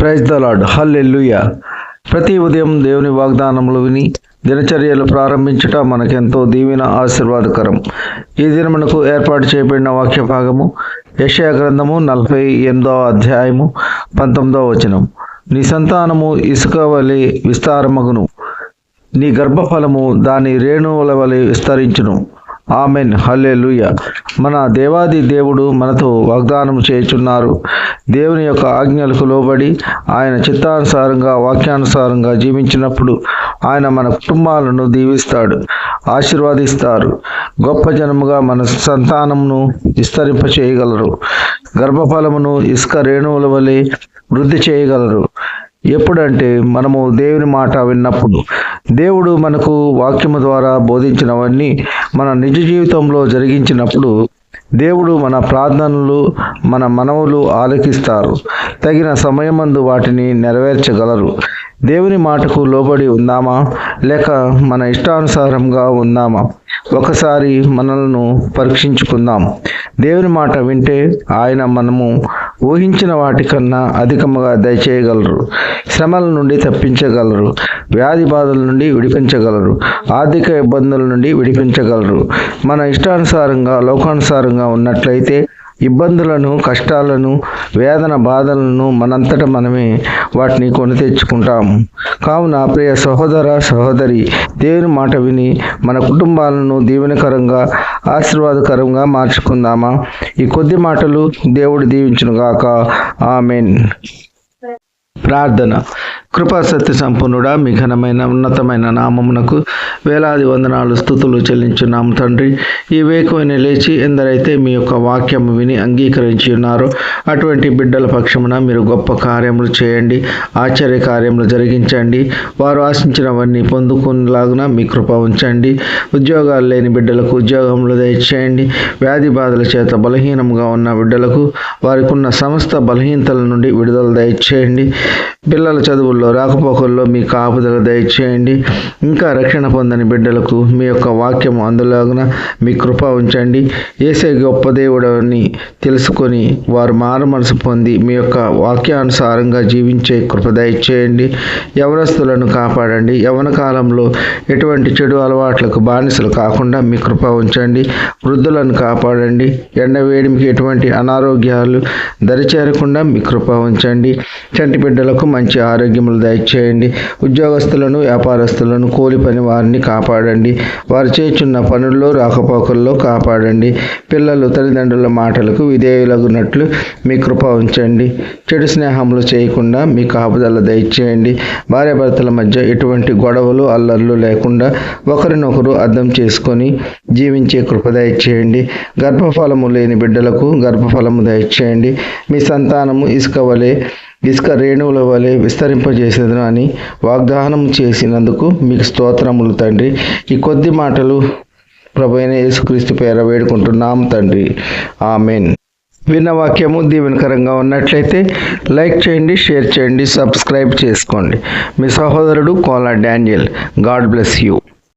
Praise the lord హల్లెలూయ ప్రతి ఉదయం దేవుని వాగ్దానములు విని దినచర్యలు ప్రారంభించుట మనకెంతో దీవెన ఆశీర్వాదకరం. ఈ దినమునకు ఏర్పాటు చేయబడిన వాక్య భాగము యషయా గ్రంథము నలభై ఎనిమిదవ అధ్యాయము పంతొమ్మిదవ వచనం. నీ సంతానము ఇసుక వలె విస్తారమగును. నీ గర్భఫలము దాని రేణువుల వలె విస్తరించును. ఆమెన్. హల్లెలుయ. మన దేవాది దేవుడు మనతో వాగ్దానం చేయుచున్నారు. దేవుని యొక్క ఆజ్ఞలకు లోబడి ఆయన చిత్తానుసారంగా వాక్యానుసారంగా జీవించినప్పుడు ఆయన మన కుటుంబాలను దీవిస్తాడు ఆశీర్వాదిస్తారు. గొప్ప జనముగా మన సంతానమును విస్తరింప చేయగలరు గర్భఫలమును ఇసుక రేణువుల వలె వృద్ధి చేయగలరు. ఎప్పుడంటే మనము దేవుని మాట విన్నప్పుడు దేవుడు మనకు వాక్యము ద్వారా బోధించినవన్నీ మన నిజ జీవితంలో జరిగించినప్పుడు దేవుడు మన ప్రార్థనలు మన మనవులు ఆలకిస్తారు. తగిన సమయమందు వాటిని నెరవేర్చగలరు. దేవుని మాటకు లోబడి ఉందామా లేక మన ఇష్టానుసారంగా ఉందామా ఒకసారి మనలను పరీక్షించుకుందాం. దేవుని మాట వింటే ఆయన మనము ఊహించిన వాటికన్నా అధికముగా దయచేయగలరు. శ్రమల నుండి తప్పించగలరు. వ్యాధి బాధల నుండి విడిపించగలరు. ఆర్థిక ఇబ్బందుల నుండి విడిపించగలరు. మన ఇష్టానుసారంగా లోకానుసారంగా ఉన్నట్లయితే ఇబ్బందులను కష్టాలను వేదన బాధలను మనంతట మనమే వాటిని కొని తెచ్చుకుంటాము కావున ప్రియ సహోదర సహోదరి దేవుని మాట విని మన కుటుంబాలను దీవెనకరంగా ఆశీర్వాదకరంగా మార్చుకుందామా? ఈ కొద్ది మాటలు దేవుడు దీవించునుగాక. ఆమెన్. ప్రార్థన. కృపా సత్య సంపన్నుడా మీ ఘనమైన ఉన్నతమైన నామమునకు వేలాది వందనాలు స్థుతులు చెల్లించున్నాము తండ్రి. ఈ వేకువని లేచి ఎందరైతే మీ యొక్క వాక్యం విని అంగీకరించి ఉన్నారో అటువంటి బిడ్డల పక్షమున మీరు గొప్ప కార్యములు చేయండి ఆశ్చర్య కార్యములు జరిగించండి. వారు ఆశించినవన్నీ పొందుకునేలాగున మీ కృప ఉంచండి. ఉద్యోగాలు లేని బిడ్డలకు ఉద్యోగములు దయచేయండి. వ్యాధి బాధల చేత బలహీనంగా ఉన్న బిడ్డలకు వారికి ఉన్న సమస్త బలహీనతల నుండి విడుదల దయచేయండి. పిల్లల చదువులు చదువుల్లో రాకపోకల్లో మీ కాపుదల దయచేయండి. ఇంకా రక్షణ పొందని బిడ్డలకు మీ యొక్క వాక్యం అందులోగా మీ కృప ఉంచండి. ఏసే గొప్ప దేవుడని తెలుసుకొని వారు మారు మనసు పొంది మీ యొక్క వాక్యానుసారంగా జీవించే కృప దయచేయండి. యవనస్తులను కాపాడండి. యవన కాలంలో ఎటువంటి చెడు అలవాట్లకు బానిసలు కాకుండా మీ కృప ఉంచండి. వృద్ధులను కాపాడండి. ఎండ వేడిమికి ఎటువంటి అనారోగ్యాలు దరిచేరకుండా మీ కృప ఉంచండి. చంటి బిడ్డలకు మంచి ఆరోగ్యం ఆరోగ్యములు దయచేయండి. ఉద్యోగస్తులను వ్యాపారస్తులను కూలి పని వారిని కాపాడండి. వారు చేస్తున్న పనుల్లో రాకపోకల్లో కాపాడండి. పిల్లలు తల్లిదండ్రుల మాటలకు విధేయులగునట్లు మీ కృప ఉంచండి. చెడు స్నేహములు చేయకుండా మీ కాపుదల దయచేయండి. భార్యాభర్తల మధ్య ఎటువంటి గొడవలు అల్లర్లు లేకుండా ఒకరినొకరు అర్థం చేసుకొని జీవించే కృప దయచేయండి. గర్భఫలము లేని బిడ్డలకు గర్భఫలము దయచేయండి. మీ సంతానము ఇసుక వలె ఇసుక రేణువుల వలె విస్తరింపజేసేదను అని వాగ్దానం చేసినందుకు మీకు స్తోత్రములు తండ్రి. ఈ కొద్ది మాటలు ప్రభు అయిన యేసుక్రీస్తు పేర వేడుకుంటున్నాం తండ్రి. ఆమెన్. విన్న వాక్యము దీవెనకరంగా ఉన్నట్లయితే లైక్ చేయండి షేర్ చేయండి సబ్స్క్రైబ్ చేసుకోండి. మీ సహోదరుడు Kola Daniel. God bless you.